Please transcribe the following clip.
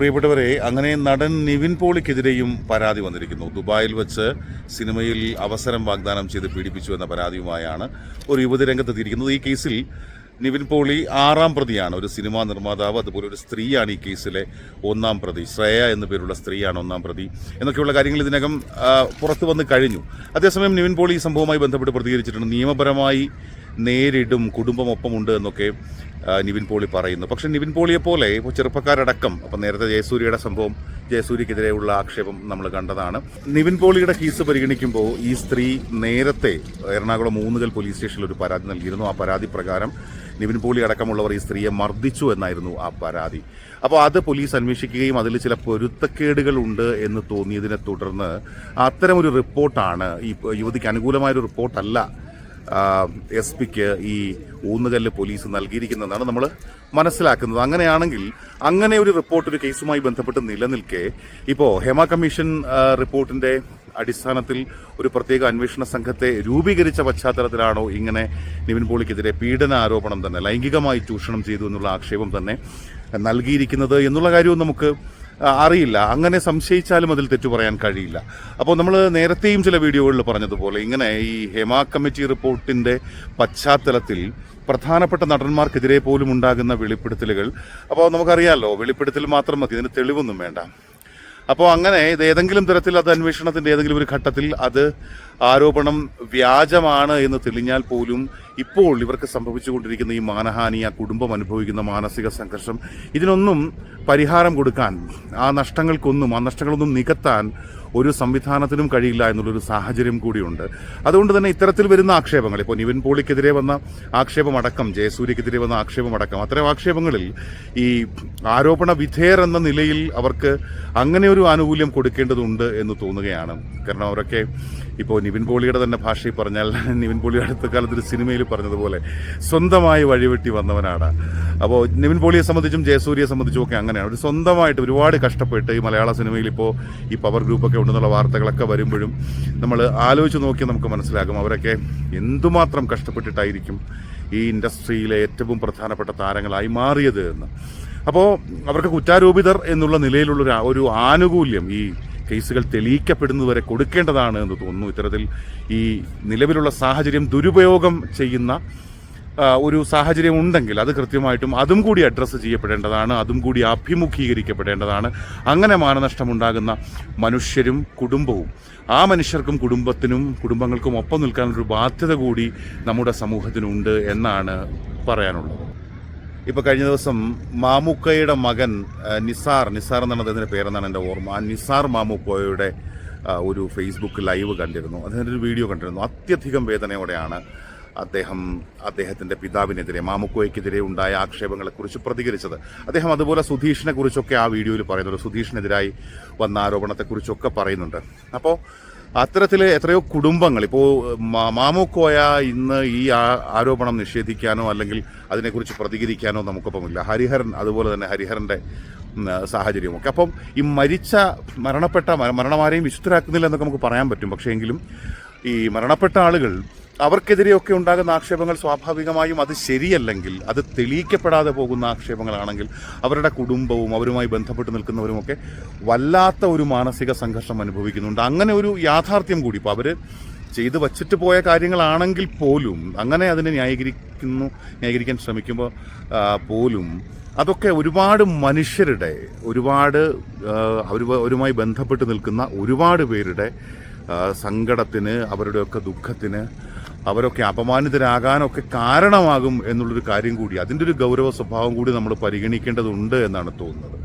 പ്രിയപ്പെട്ടവരെ അങ്ങനെ നടൻ നിവിൻ പോളിക്കെതിരെയും പരാതി വന്നിരിക്കുന്നു. ദുബായിൽ വെച്ച് സിനിമയിൽ അവസരം വാഗ്ദാനം ചെയ്ത് പീഡിപ്പിച്ചു എന്ന പരാതിയുമായാണ് ഒരു യുവതി രംഗത്തെത്തിയിരിക്കുന്നത് ഈ കേസിൽ നിവിൻ പോളി ആറാം പ്രതിയാണ്. ഒരു സിനിമാ നിർമ്മാതാവ് അതുപോലെ ഒരു സ്ത്രീയാണ് ഈ കേസിലെ ഒന്നാം പ്രതി. ശ്രേയ എന്നു പേരുള്ള സ്ത്രീയാണ് ഒന്നാം പ്രതി. എന്നൊക്കെയുള്ള കാര്യങ്ങൾ ഇതിനകം പുറത്തു വന്ന് കഴിഞ്ഞു. അതേസമയം നിവിൻ പോളി ഈ സംഭവവുമായി ബന്ധപ്പെട്ട് പ്രതികരിച്ചിട്ടുണ്ട്. നിയമപരമായി നേരിടും കുടുംബമൊപ്പം ഉണ്ട് എന്നൊക്കെ നിവിൻ പോളി പറയുന്നു. പക്ഷെ നിവിൻ പോളിയെ പോലെ ഇപ്പോൾ ചെറുപ്പക്കാരടക്കം അപ്പം നേരത്തെ ജയസൂര്യയുടെ സംഭവം ജയസൂര്യക്കെതിരെയുള്ള ആക്ഷേപം നമ്മൾ കണ്ടതാണ്. നിവിൻ പോളിയുടെ കേസ് പരിഗണിക്കുമ്പോൾ ഈ സ്ത്രീ നേരത്തെ എറണാകുളം മൂന്നുകൽ പോലീസ് സ്റ്റേഷനിൽ ഒരു പരാതി നൽകിയിരുന്നു. ആ പരാതി പ്രകാരം നിവിൻ പോളി അടക്കമുള്ളവർ ഈ സ്ത്രീയെ മർദ്ദിച്ചു എന്നായിരുന്നു ആ പരാതി. അപ്പോൾ അത് പോലീസ് അന്വേഷിക്കുകയും അതിൽ ചില പൊരുത്തക്കേടുകൾ ഉണ്ട് എന്ന് തോന്നിയതിനെ തുടർന്ന് അത്തരമൊരു റിപ്പോർട്ടാണ് ഈ യുവതിക്ക് അനുകൂലമായൊരു റിപ്പോർട്ടല്ല എസ് പിക്ക് ഈ ഊന്നുകല്ല് പോലീസ് നൽകിയിരിക്കുന്നതാണ് നമ്മൾ മനസ്സിലാക്കുന്നത്. അങ്ങനെയാണെങ്കിൽ അങ്ങനെ ഒരു റിപ്പോർട്ട് ഒരു കേസുമായി ബന്ധപ്പെട്ട് നിലനിൽക്കെ ഇപ്പോൾ ഹേമ കമ്മീഷൻ റിപ്പോർട്ടിന്റെ അടിസ്ഥാനത്തിൽ ഒരു പ്രത്യേക അന്വേഷണ സംഘത്തെ രൂപീകരിച്ച പശ്ചാത്തലത്തിലാണോ ഇങ്ങനെ നിവിൻ പോളിക്കെതിരെ പീഡന ആരോപണം തന്നെ ലൈംഗികമായി ചൂഷണം ചെയ്തു എന്നുള്ള ആക്ഷേപം തന്നെ നൽകിയിരിക്കുന്നത് എന്നുള്ള കാര്യവും നമുക്ക് അറിയില്ല. അങ്ങനെ സംശയിച്ചാലും അതിൽ തെറ്റു പറയാൻ കഴിയില്ല. അപ്പോൾ നമ്മൾ നേരത്തെയും ചില വീഡിയോകളിൽ പറഞ്ഞതുപോലെ ഇങ്ങനെ ഈ ഹേമ കമ്മിറ്റി റിപ്പോർട്ടിന്റെ പശ്ചാത്തലത്തിൽ പ്രധാനപ്പെട്ട നടന്മാർക്കെതിരെ പോലും ഉണ്ടാകുന്ന വെളിപ്പെടുത്തലുകൾ. അപ്പോൾ നമുക്കറിയാമല്ലോ വെളിപ്പെടുത്തൽ മാത്രം മതി ഇതിന് തെളിവൊന്നും വേണ്ട. അപ്പോൾ അങ്ങനെ ഇത് ഏതെങ്കിലും തരത്തിൽ അത് അന്വേഷണത്തിന്റെ ഏതെങ്കിലും ഒരു ഘട്ടത്തിൽ അത് ആരോപണം വ്യാജമാണ് എന്ന് തെളിഞ്ഞാൽ പോലും ഇപ്പോൾ ഇവർക്ക് സംഭവിച്ചുകൊണ്ടിരിക്കുന്ന ഈ മാനഹാനി ആ കുടുംബം അനുഭവിക്കുന്ന മാനസിക സംഘർഷം ഇതിനൊന്നും പരിഹാരം കൊടുക്കാൻ ആ നഷ്ടങ്ങൾക്കൊന്നും ആ നഷ്ടങ്ങളൊന്നും നികത്താൻ ഒരു സംവിധാനത്തിനും കഴിയില്ല എന്നുള്ളൊരു സാഹചര്യം കൂടിയുണ്ട്. അതുകൊണ്ട് തന്നെ ഇത്തരത്തിൽ വരുന്ന ആക്ഷേപങ്ങൾ ഇപ്പോൾ നിവിൻ പോളിക്കെതിരെ വന്ന ആക്ഷേപമടക്കം ജയസൂര്യക്കെതിരെ വന്ന ആക്ഷേപമടക്കം അത്തരം ആക്ഷേപങ്ങളിൽ ഈ ആരോപണ വിധേയർ എന്ന നിലയിൽ അവർക്ക് അങ്ങനെ ഒരു ആനുകൂല്യം കൊടുക്കേണ്ടതുണ്ട് എന്ന് തോന്നുകയാണ്. കാരണം അവരൊക്കെ ഇപ്പോൾ നിവിൻ പോളിയുടെ തന്നെ ഭാഷയിൽ പറഞ്ഞാൽ നിവിൻ പോളി അടുത്ത കാലത്ത് ഒരു സിനിമയിൽ പറഞ്ഞതുപോലെ സ്വന്തമായി വഴിവെട്ടി വന്നവനാണ്. അപ്പോൾ നിവിൻ പോളിയെ സംബന്ധിച്ചും ജയസൂര്യയെ സംബന്ധിച്ചും ഒക്കെ അങ്ങനെയാണ്. ഒരു സ്വന്തമായിട്ട് ഒരുപാട് കഷ്ടപ്പെട്ട് ഈ മലയാള സിനിമയിൽ ഇപ്പോൾ ഈ പവർ ഗ്രൂപ്പൊക്കെ ഉണ്ടെന്നുള്ള വാർത്തകളൊക്കെ വരുമ്പോഴും നമ്മൾ ആലോചിച്ച് നോക്കിയാൽ നമുക്ക് മനസ്സിലാകും അവരൊക്കെ എന്തുമാത്രം കഷ്ടപ്പെട്ടിട്ടായിരിക്കും ഈ ഇൻഡസ്ട്രിയിലെ ഏറ്റവും പ്രധാനപ്പെട്ട താരങ്ങളായി മാറിയത് എന്ന്. അപ്പോൾ അവർക്ക് കുറ്റാരോപിതർ എന്നുള്ള നിലയിലുള്ള ഒരു ഒരു ആനുകൂല്യം ഈ കേസുകൾ തെളിയിക്കപ്പെടുന്നതുവരെ കൊടുക്കേണ്ടതാണ് എന്ന് തോന്നുന്നു. ഇത്തരത്തിൽ ഈ നിലവിലുള്ള സാഹചര്യം ദുരുപയോഗം ചെയ്യുന്ന ഒരു സാഹചര്യം ഉണ്ടെങ്കിൽ അത് കൃത്യമായിട്ടും അതും കൂടി അഡ്രസ്സ് ചെയ്യപ്പെടേണ്ടതാണ് അതും കൂടി അഭിമുഖീകരിക്കപ്പെടേണ്ടതാണ്. അങ്ങനെ മാനനഷ്ടമുണ്ടാകുന്ന മനുഷ്യരും കുടുംബവും ആ മനുഷ്യർക്കും കുടുംബത്തിനും കുടുംബങ്ങൾക്കും ഒപ്പം നിൽക്കാനൊരു ബാധ്യത കൂടി നമ്മുടെ സമൂഹത്തിനുണ്ട് എന്നാണ് പറയാനുള്ളത്. ഇപ്പൊ കഴിഞ്ഞ ദിവസം മാമുക്കയുടെ മകൻ നിസാർ നിസാർ എന്നാണ് അദ്ദേഹത്തിന്റെ പേരെന്നാണ് എന്റെ ഓർമ്മ. ആ നിസാർ മാമുക്കോയുടെ ഒരു ഫേസ്ബുക്ക് ലൈവ് കണ്ടിരുന്നു. അദ്ദേഹത്തിന്റെ ഒരു വീഡിയോ കണ്ടിരുന്നു. അത്യധികം വേദനയോടെയാണ് അദ്ദേഹം അദ്ദേഹത്തിന്റെ പിതാവിനെതിരെ മാമുക്കോയ്ക്കെതിരെ ഉണ്ടായ ആക്ഷേപങ്ങളെക്കുറിച്ച് പ്രതികരിച്ചത്. അദ്ദേഹം അതുപോലെ സുധീഷിനെ കുറിച്ചൊക്കെ ആ വീഡിയോയിൽ പറയുന്നുണ്ട്. സുധീഷിനെതിരായി വന്ന ആരോപണത്തെക്കുറിച്ചൊക്കെ പറയുന്നുണ്ട്. അപ്പോൾ അത്തരത്തിലെ എത്രയോ കുടുംബങ്ങൾ ഇപ്പോൾ മാമൂക്കോയ ഇന്ന് ഈ ആരോപണം നിഷേധിക്കാനോ അല്ലെങ്കിൽ അതിനെക്കുറിച്ച് പ്രതികരിക്കാനോ നമുക്കൊപ്പമില്ല. ഹരിഹരൻ അതുപോലെ തന്നെ ഹരിഹരന്റെ സാഹചര്യമൊക്കെ. അപ്പം ഈ മരിച്ച മരണപ്പെട്ട മരണമാരെയും വിശുദ്ധരാക്കുന്നില്ല എന്നൊക്കെ നമുക്ക് പറയാൻ പറ്റും. പക്ഷേ എങ്കിലും ഈ മരണപ്പെട്ട ആളുകൾ അവർക്കെതിരെയൊക്കെ ഉണ്ടാകുന്ന ആക്ഷേപങ്ങൾ സ്വാഭാവികമായും അത് ശരിയല്ലെങ്കിൽ അത് തെളിയിക്കപ്പെടാതെ പോകുന്ന ആക്ഷേപങ്ങളാണെങ്കിൽ അവരുടെ കുടുംബവും അവരുമായി ബന്ധപ്പെട്ട് നിൽക്കുന്നവരുമൊക്കെ വല്ലാത്ത ഒരു മാനസിക സംഘർഷം അനുഭവിക്കുന്നുണ്ട്. അങ്ങനെ ഒരു യാഥാർത്ഥ്യം കൂടി ഇപ്പോൾ അവർ ചെയ്തു വച്ചിട്ട് പോയ കാര്യങ്ങളാണെങ്കിൽ പോലും അങ്ങനെ അതിനെ ന്യായീകരിക്കുന്നു ന്യായീകരിക്കാൻ ശ്രമിക്കുമ്പോൾ പോലും അതൊക്കെ ഒരുപാട് മനുഷ്യരുടെ ഒരുപാട് അവരുമായി ബന്ധപ്പെട്ട് നിൽക്കുന്ന ഒരുപാട് പേരുടെ സങ്കടത്തിന് അവരുടെയൊക്കെ ദുഃഖത്തിന് അവരൊക്കെ അപമാനിതരാകാനൊക്കെ കാരണമാകും എന്നുള്ളൊരു കാര്യം കൂടി അതിന്റെ ഒരു ഗൗരവ സ്വഭാവം കൂടി നമ്മൾ പരിഗണിക്കേണ്ടതുണ്ട് എന്നാണ് തോന്നുന്നത്.